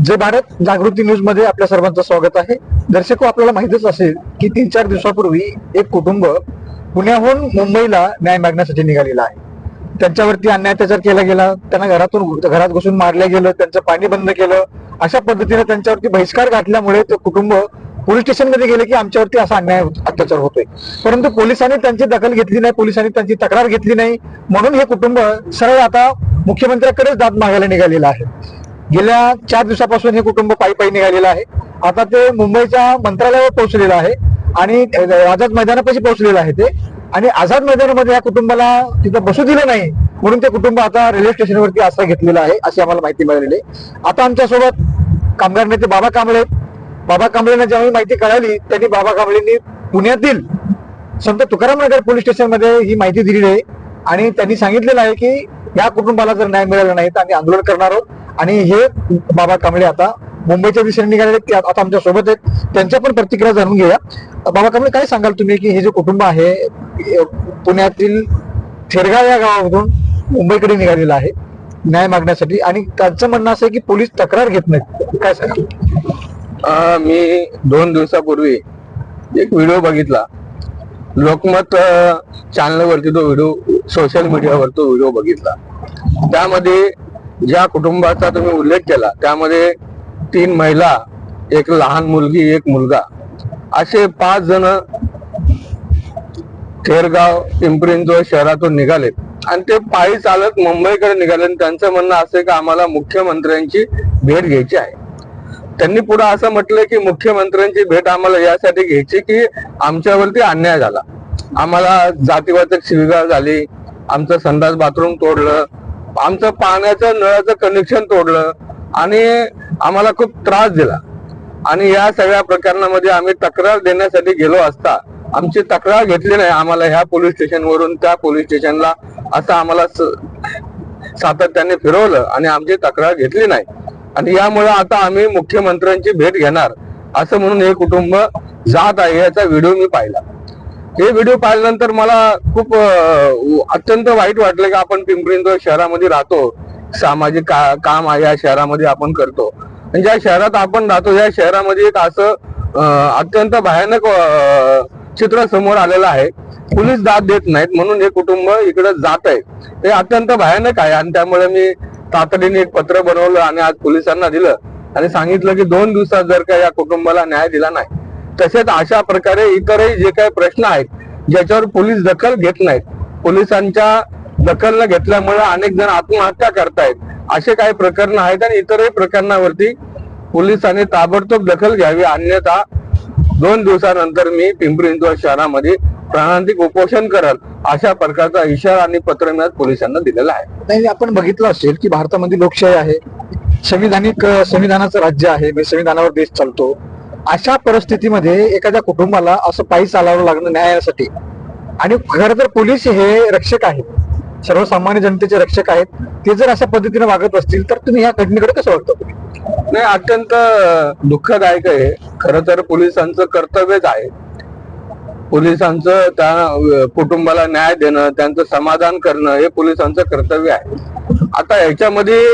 जय भारत जागृती न्यूजमध्ये आपल्या सर्वांचं स्वागत आहे. दर्शको आपल्याला माहितच असेल की तीन चार दिवसापूर्वी एक कुटुंब पुण्याहून मुंबईला न्याय मागण्यासाठी निघालेला आहे. त्यांच्यावरती अन्याय अत्याचार केला गेला त्यांना घरातून घरात घुसून मारलं गेलं त्यांचं पाणी बंद केलं. अशा पद्धतीने त्यांच्यावरती बहिष्कार घातल्यामुळे ते कुटुंब पोलीस स्टेशनमध्ये गेले की आमच्यावरती असा अन्याय अत्याचार होतोय. परंतु पोलिसांनी त्यांची दखल घेतली नाही पोलिसांनी त्यांची तक्रार घेतली नाही. म्हणून हे कुटुंब सरळ आता मुख्यमंत्र्याकडेच दाद मागायला निघालेलं आहे. गेल्या चार दिवसापासून हे कुटुंब पायी पायी निघालेलं आहे. आता ते मुंबईच्या मंत्रालयावर पोहोचलेलं आहे आणि आझाद मैदानापाशी पोहोचलेलं आहे ते. आणि आझाद मैदानामध्ये या कुटुंबाला तिथं बसू दिलं नाही म्हणून ते कुटुंब आता रेल्वे स्टेशनवरती आश्रय घेतलेला आहे अशी आम्हाला माहिती मिळालेली आहे. आता आमच्यासोबत कामगार नेते बाबा कांबळे. बाबा कांबळेंना ज्यावेळी माहिती कळाली त्यांनी बाबा कांबळेंनी पुण्यातील संत तुकाराम नगर पोलीस स्टेशनमध्ये ही माहिती दिलेली आहे. आणि त्यांनी सांगितलेलं आहे की या कुटुंबाला जर न्याय मिळाला नाही तर आम्ही आंदोलन करणार आहोत. आणि हे बाबा कांबळे आता मुंबईच्या दिशेने निघालेले ते आता आमच्यासोबत आहेत. त्यांच्या पण प्रतिक्रिया जाणून घेऊया. बाबा कांबळे काय सांगाल तुम्ही की हे जे कुटुंब आहे पुण्यातील थेरगाव या गावामधून मुंबईकडे निघालेलं आहे न्याय मागण्यासाठी. आणि त्यांचं म्हणणं असं आहे की पोलीस तक्रार घेत नाहीत. काय सांगाल? मी दोन दिवसापूर्वी एक व्हिडिओ बघितला. लोकमत चॅनल वरती तो व्हिडिओ सोशल मीडियावर तो व्हिडिओ बघितला. त्यामध्ये ज्या कुटुंबाचा तुम्ही उल्लेख केला त्यामध्ये तीन महिला एक लहान मुलगी एक मुलगा. असे पाच जण थेरगाव पिंपरींजवळ शहरातून निघाले आणि ते पायी चालत मुंबईकडे निघाले आणि त्यांचं म्हणणं असं की आम्हाला मुख्यमंत्र्यांची भेट घ्यायची आहे. त्यांनी पुढे असं म्हटलं की मुख्यमंत्र्यांची भेट आम्हाला यासाठी घ्यायची की आमच्यावरती अन्याय झाला. आम्हाला जातीवाचक शिवीगाळ झाली आमचं संडास बाथरूम तोडलं आमचं पाण्याचं नळाचं कनेक्शन तोडलं आणि आम्हाला खूप त्रास दिला. आणि या सगळ्या प्रकरणामध्ये आम्ही तक्रार देण्यासाठी गेलो असता आमची तक्रार घेतली नाही आम्हाला ह्या पोलीस स्टेशन वरून त्या पोलीस स्टेशनला असं आम्हाला सातत्याने फिरवलं आणि आमची तक्रार घेतली नाही. आणि यामुळे आता आम्ही मुख्यमंत्र्यांची भेट घेणार असं म्हणून हे कुटुंब जात आहे याचा व्हिडिओ मी पाहिला. हे व्हिडिओ पाहिल्यानंतर मला खूप अत्यंत वाईट वाटलं की आपण पिंपरी शहरामध्ये राहतो सामाजिक का, काम आहे या शहरामध्ये आपण करतो. आणि ज्या शहरात आपण राहतो या शहरामध्ये एक असं अत्यंत भयानक चित्र समोर आलेलं आहे. पोलीस दाद देत नाहीत म्हणून हे कुटुंब इकडे जात आहे. हे अत्यंत भयानक आहे आणि त्यामुळे मी तातडीने एक पत्र बनवलं आणि आज पोलिसांना दिलं आणि सांगितलं की दोन दिवसात जर का या कुटुंबाला न्याय दिला नाही. तसेच अशा प्रकारे इतरही जे काही प्रश्न आहेत ज्याच्यावर पोलीस दखल घेत नाहीत. पोलिसांच्या दखल न घेतल्यामुळे अनेक जण आत्महत्या करतायत. असे काही प्रकरण आहेत आणि इतरही प्रकरणावरती पोलिसांनी ताबडतोब दखल घ्यावी. अन्यथा दोन दिवसानंतर मी पिंपरी इंदोर शहरामध्ये प्राणांतिक उपोषण करल अशा प्रकारचा इशारा आणि पत्र मी पोलिसांना दिलेला आहे. नाही आपण बघितलं असेल की भारतामध्ये लोकशाही आहे. संविधानिक संविधानाचं राज्य आहे. म्हणजे संविधानावर देश चालतो. अशा परिस्थितीमध्ये एखाद्या कुटुंबाला असं पायी चालावं लागणं न्यायासाठी. आणि खरं तर पोलीस हे रक्षक आहेत सर्वसामान्य जनतेचे रक्षक आहेत ते जर अशा पद्धतीने वागत असतील तर तुम्ही या घटनेकडे कसं वागता नाही अत्यंत दुःखदायक आहे. खरं तर पोलिसांचं कर्तव्यच आहे. पोलिसांचं त्या कुटुंबाला न्याय देणं त्यांचं समाधान करणं हे पोलिसांचं कर्तव्य आहे. आता याच्यामध्ये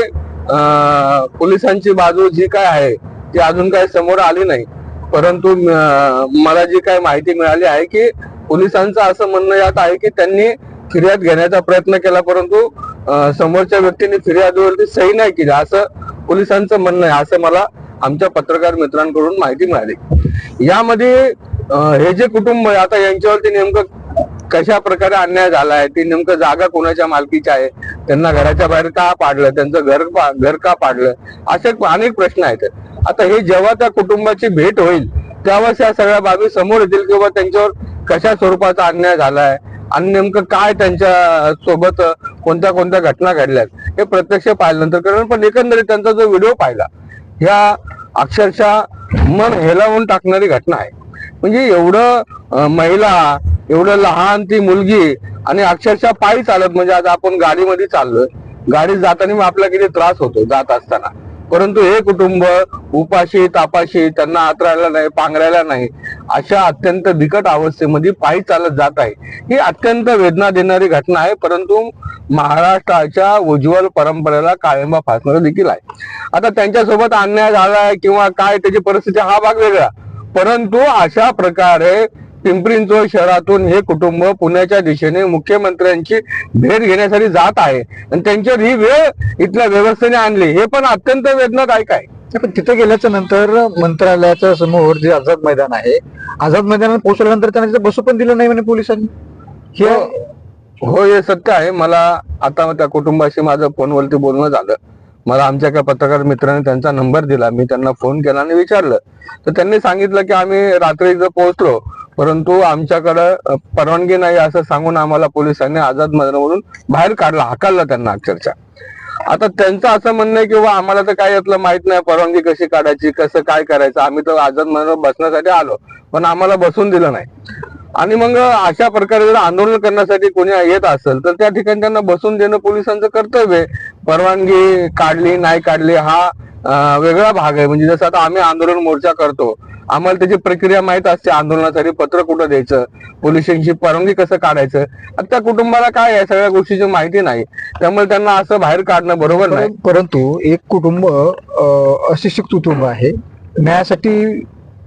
अं, पोलिसांची बाजू जी काय आहे ती अजून काही समोर आली नाही. परंतु मला जी काय माहिती मिळाली आहे की पोलिसांचं असं म्हणणं यात आहे की त्यांनी फिर्याद घेण्याचा प्रयत्न केला परंतु समोरच्या व्यक्तीने फिर्यादीवरती सही नाही केली. असं पोलिसांचं म्हणणं आहे. असं मला आमच्या पत्रकार मित्रांकडून माहिती मिळाली. यामध्ये हे जे कुटुंब आहे आता यांच्यावरती नेमकं कशा प्रकारे अन्याय झालाय ती नेमकं जागा कोणाच्या मालकीची आहे त्यांना घराच्या बाहेर का पाडलं त्यांचं घर घर का पाडलं असे अनेक प्रश्न आहेत. आता हे जेव्हा त्या कुटुंबाची भेट होईल त्यावेळेस या सगळ्या बाबी समोर येतील किंवा त्यांच्यावर कशा स्वरूपाचा अन्याय झालाय आणि नेमकं काय त्यांच्यासोबत कोणत्या कोणत्या घटना घडल्यात हे प्रत्यक्ष पाहिल्यानंतर कारण पण एकंदरीत त्यांचा जो व्हिडिओ पाहिला ह्या अक्षरशः मन हेलावून टाकणारी घटना आहे. म्हणजे एवढं महिला एवढं लहान ती मुलगी आणि अक्षरशः पायी चालत म्हणजे आज आपण गाडीमध्ये चाललोय. गाडीत जाताना मग किती त्रास होतो जात असताना. परंतु हे कुटुंब उपाशी तापाशी त्यांना आतरायला नाही पांघरायला नाही अशा अत्यंत बिकट अवस्थेमध्ये पायी चालत जात आहे. ही अत्यंत वेदना देणारी घटना आहे परंतु महाराष्ट्राच्या उज्ज्वल परंपरेला काळिंबा फासणार देखील आहे. आता त्यांच्यासोबत अन्याय झालाय किंवा काय त्याची परिस्थिती हा भाग वेगळा. परंतु अशा प्रकारे पिंपरी चिंचवड शहरातून हे कुटुंब पुण्याच्या दिशेने मुख्यमंत्र्यांची भेट घेण्यासाठी जात आहे. आणि त्यांच्यावर ही वेळ इथल्या व्यवस्थेने आणली. हे पण अत्यंत वेदनादायक आहे. पण तिथे गेल्याच्यानंतर मंत्रालयाच्या समोर जे आझाद मैदान आहे आझाद मैदानात पोहोचल्यानंतर त्यांना तिथे बसू पण दिलं नाही म्हणे पोलिसांनी. हे. हो हे सत्य आहे. मला आता त्या कुटुंबाशी माझं फोनवरती बोलणं झालं. मला आमच्या एका पत्रकार मित्राने त्यांचा नंबर दिला. मी त्यांना फोन केला आणि विचारलं. तर त्यांनी सांगितलं की आम्ही रात्री इथं पोहोचलो. परंतु आमच्याकडं परवानगी नाही असं सांगून आम्हाला पोलिसांनी आझाद मैदानावरून बाहेर काढला हाकालला त्यांना अक्षरशः. आता त्यांचं असं म्हणणं आहे की आम्हाला तर काय यातलं माहीत नाही परवानगी कशी काढायची कसं काय करायचं आम्ही तर आझाद मैदानावर बसण्यासाठी आलो पण आम्हाला बसून दिलं नाही. आणि मग अशा प्रकारे जर आंदोलन करण्यासाठी कोणी येत असेल तर त्या ठिकाणी त्यांना बसून देणं पोलिसांचं कर्तव्य आहे. परवानगी काढली नाही काढली हा वेगळा भाग आहे. म्हणजे जसं आता आम्ही आंदोलन मोर्चा करतो आम्हाला त्याची प्रक्रिया माहीत असते आंदोलनासाठी पत्र कुठं द्यायचं पोलिसांची परवानगी कसं काढायचं आता त्या कुटुंबाला काय आहे सगळ्या गोष्टीची माहिती नाही. त्यामुळे त्यांना असं बाहेर काढणं बरोबर नाही. परंतु एक कुटुंब अशिक्षित कुटुंब आहे. न्यायासाठी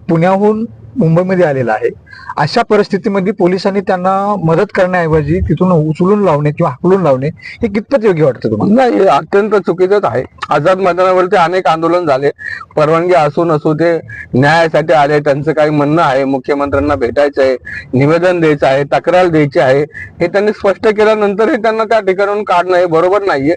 पुण्याहून मुंबईमध्ये आलेला आहे. अशा परिस्थितीमध्ये पोलिसांनी त्यांना मदत करण्याऐवजी तिथून उचलून लावणे किंवा हाकलून लावणे हे कितपत योग्य वाटतं तुम्हाला? नाही हे अत्यंत चुकीचंच आहे. आझाद मैदानावरती अनेक आंदोलन झाले. परवानगी असू नसू ते न्यायासाठी आले. त्यांचं काही म्हणणं आहे. मुख्यमंत्र्यांना भेटायचं आहे. निवेदन द्यायचं आहे. तक्रार द्यायची आहे. हे त्यांनी स्पष्ट केल्यानंतर हे त्यांना त्या ठिकाणाहून काढणं हे बरोबर नाहीये.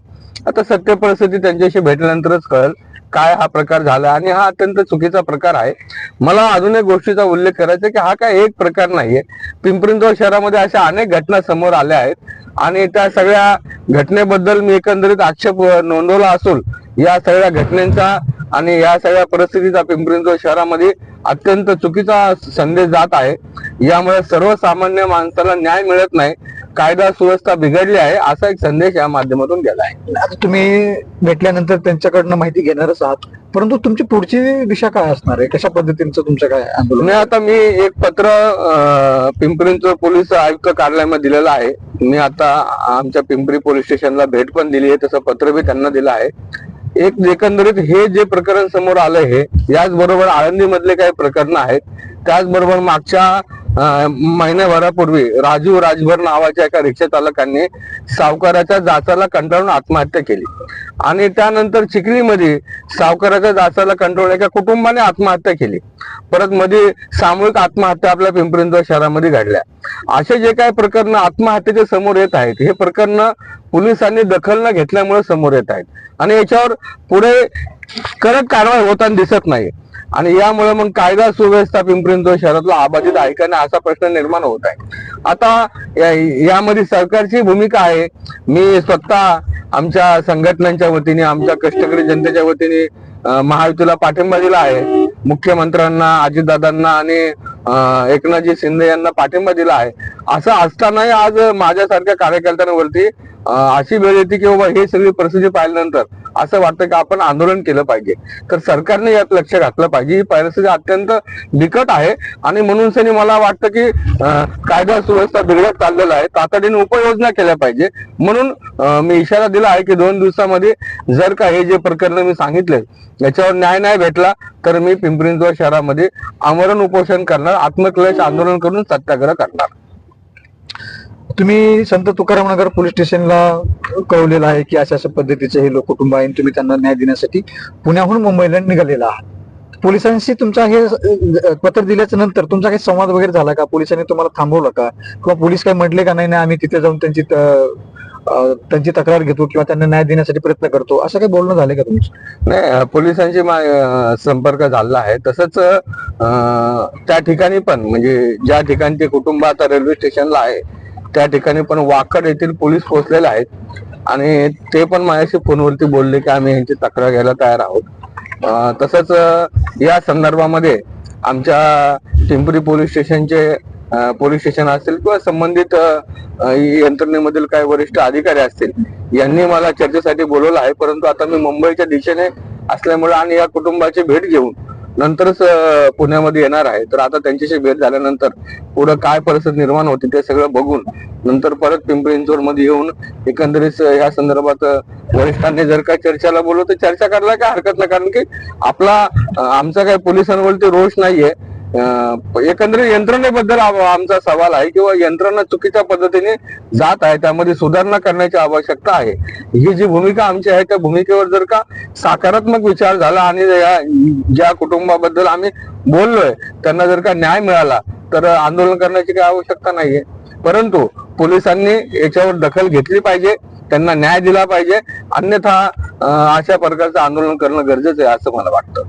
आता सत्य परिस्थिती त्यांच्याशी भेटल्यानंतरच कळेल. काय हा प्रकार झाला आणि हा अत्यंत चुकीचा प्रकार आहे. मला अजून एक गोष्टीचा उल्लेख करायचा आहे की हा काय एक प्रकार नाहीये. पिंपरी शहरामध्ये अशा अनेक घटना समोर आल्या आहेत आणि त्या सगळ्या घटनेबद्दल मी एकंदरीत आक्षेप नोंदवला असून या सगळ्या घटनेचा आणि या सगळ्या परिस्थितीचा पिंपरी शहरामध्ये अत्यंत चुकीचा संदेश जात आहे. यामुळे सर्वसामान्य माणसाला न्याय मिळत नाही. कायदा सुव्यवस्था बिघडली आहे असा एक संदेश या माध्यमातून गेला आहे. आता तुम्ही भेटल्यानंतर त्यांच्याकडनं माहिती घेणारच आहात. परंतु तुमची पुढची दिशा काय असणार आहे? कशा पद्धतीचं तुमचं काय आंदोलन? नाही आता मी एक पत्र अं, पिंपरी चिंचवड पोलीस आयुक्त कार्यालयामध्ये दिलेलं आहे. मी आता आमच्या पिंपरी पोलीस स्टेशनला भेट पण दिली आहे तसं पत्र बी त्यांना दिलं आहे. एक एकंदरीत हे जे प्रकरण समोर आलंय हे याचबरोबर आळंदी मधले काही प्रकरण आहेत. त्याचबरोबर मागच्या महिन्याभरापूर्वी राजू राजभर नावाच्या एका रिक्षा चालकांनी सावकाराच्या जाचाला कंटाळून आत्महत्या केली. आणि त्यानंतर चिखलीमध्ये सावकाराच्या जाचाला कंटाळून एका कुटुंबाने आत्महत्या केली. परत मध्ये सामूहिक आत्महत्या आपल्या पिंपरी शहरामध्ये घडल्या. असे जे काही प्रकरण आत्महत्येच्या समोर येत आहेत हे प्रकरण पोलिसांनी दखल न घेतल्यामुळे समोर येत आहेत. आणि याच्यावर पुढे कडक कारवाई होताना दिसत नाही आणि यामुळे मग कायदा सुव्यवस्था पिंपरी शहरातला अबाधित आहे का नाही असा प्रश्न निर्माण होत आहे. आता यामध्ये सरकारची भूमिका आहे. मी स्वतः आमच्या संघटनांच्या वतीने आमच्या कष्टकरी जनतेच्या वतीने महायुतीला पाठिंबा दिला आहे. मुख्यमंत्र्यांना अजितदादांना आणि एकनाथजी शिंदे यांना पाठिंबा दिला आहे. असं असतानाही आज माझ्यासारख्या कार्यकर्त्यांवरती अशी वेळ येते की बाबा हे सगळी परिस्थिती पाहिल्यानंतर असं वाटतं की आपण आंदोलन केलं पाहिजे. तर सरकारने यात लक्ष घातलं पाहिजे. ही परिस्थिती अत्यंत बिकट आहे. आणि म्हणून सनी मला वाटतं की कायदा सुव्यवस्था बिघडत चाललेला आहे. तातडीने उपाययोजना केल्या पाहिजे. म्हणून मी इशारा दिला आहे की दोन दिवसामध्ये जर का हे जे प्रकरण मी सांगितले याच्यावर न्याय नाही भेटला तर मी पिंपरी चिंचवड शहरामध्ये आमरण उपोषण करणार आत्मक्लेश आंदोलन करून सत्याग्रह करणार. तुम्ही संत तुकाराम नगर पोलीस स्टेशनला कळवलेलं आहे की अशा अशा पद्धतीचे हे लोक कुटुंब आहे आणि तुम्ही त्यांना न्याय देण्यासाठी पुण्याहून मुंबईला निघालेला आहात. पोलिसांशी तुमचा हे पत्र दिल्याच्या नंतर तुमचा काही संवाद वगैरे झाला का? पोलिसांनी तुम्हाला थांबवलं का? किंवा पोलीस काय म्हटले का नाही नाही आम्ही तिथे जाऊन त्यांची त- त्यांची तक्रार घेतो किंवा त्यांना न्याय देण्यासाठी प्रयत्न करतो असं काही बोलणं झालं का तुमचं? नाही पोलिसांशी संपर्क झाला आहे. तसंच त्या ठिकाणी पण म्हणजे ज्या ठिकाणी ते कुटुंब आता रेल्वे स्टेशनला आहे त्या ठिकाणी पण वाकड येथील पोलीस पोहोचलेले आहेत. आणि ते पण माझ्याशी फोनवरती बोलले की आम्ही यांची तक्रार घ्यायला तयार आहोत. तसंच या संदर्भामध्ये आमच्या Pimpri police station police station असतील किंवा संबंधित यंत्रणेमधील काही वरिष्ठ अधिकारी असतील यांनी मला चर्चेसाठी बोलवलं आहे. परंतु आता मी मुंबईच्या दिशेने असल्यामुळे आणि या कुटुंबाची भेट घेऊन नंतरच पुण्यामध्ये येणार आहे. तर आता त्यांच्याशी भेट झाल्यानंतर पुढे काय परिस्थिती निर्माण होती ते सगळं बघून नंतर परत पिंपरी चिंचवडमध्ये येऊन एकंदरीत या संदर्भात वरिष्ठांनी जर का चर्चेला बोलवलं तर चर्चा करायला काय हरकत नाही. कारण की आपला आमचा काही पोलिसांवरती रोष नाहीये. एकंदरीत यंत्रणेबद्दल आमचा सवाल आहे किंवा यंत्रणा चुकीच्या पद्धतीने जात आहे त्यामध्ये सुधारणा करण्याची आवश्यकता आहे. ही जी भूमिका आमची आहे त्या भूमिकेवर जर का सकारात्मक विचार झाला आणि या ज्या कुटुंबाबद्दल आम्ही बोललोय त्यांना जर का न्याय मिळाला तर आंदोलन करण्याची काही आवश्यकता नाहीये. परंतु पोलिसांनी याच्यावर दखल घेतली पाहिजे त्यांना न्याय दिला पाहिजे अन्यथा अशा प्रकारचं आंदोलन करणं गरजेचं आहे असं मला वाटतं.